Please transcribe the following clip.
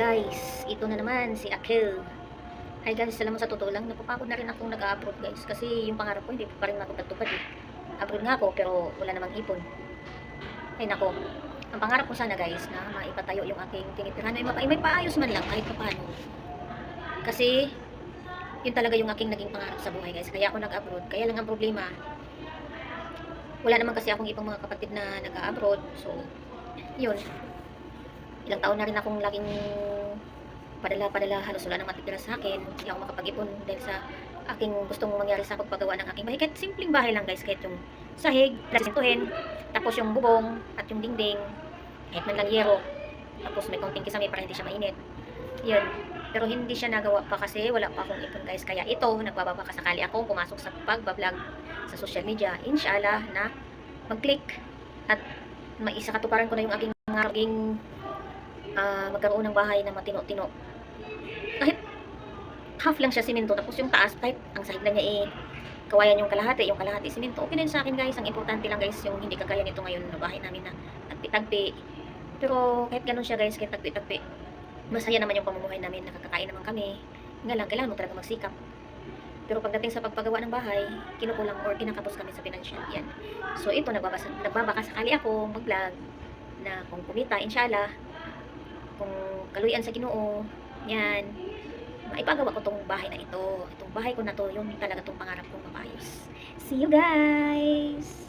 guys, ito na naman si Akil. Hi guys, alam mo sa totoo lang, napapagod na rin akong nag-abroad guys. Kasi yung pangarap ko, hindi pa rin matupad-tupad eh. Abroad nga ako, pero wala namang ipon. Ay nako, ang pangarap ko sana guys, na maipatayo yung aking tinitirahan. Ay, mapa- ay may paayos man lang, kahit paano. Kasi, yun talaga yung aking naging pangarap sa buhay guys. Kaya ako nag-abroad. Kaya lang ang problema, wala naman kasi akong ibang mga kapatid na nag-abroad. So, yun. Ilang taon na rin akong laging padala-padala halos wala nang matitira sa akin. Hindi ako makapag-ipon dahil sa aking gustong mangyari sa pagpagawa ng aking bahay. Kahit simpleng bahay lang guys, kahit yung sahig, plasintuhin, tapos yung bubong at yung dingding, kahit man lang yero, tapos may konting kisame para hindi siya mainit. Yun. Pero hindi siya nagawa pa kasi wala pa akong ipon guys. Kaya ito, nagbabaka sakali ako pumasok sa pagbablog sa social media. Inshallah na mag-click at maisa katuparan ko na yung aking mga ah, magkaroon ng bahay na matino-tino. Kahit half lang siya simento tapos yung taas kahit ang sahig lang niya eh kawayan yung kalahati, yung kalahati simento. Okay na sa akin guys. Ang importante lang guys yung hindi kagaya nito ngayon na bahay namin na tagpi-tagpi. Pero kahit ganun siya guys, kahit tagpi-tagpi, masaya naman yung pamumuhay namin, nakakakain naman kami. Nga lang, kailangan mo talaga magsikap. Pero pagdating sa pagpagawa ng bahay, kinukulang or kinakapos kami sa financial. Yan. So ito, nagbabasa, nagbabaka sakali ako mag-vlog na kung kumita, inshallah, kung kaluyan sa ginoo, yan, maipagawa ko tong bahay na ito. Itong bahay ko na to, yun talaga tong pangarap kong mapayos. See you guys!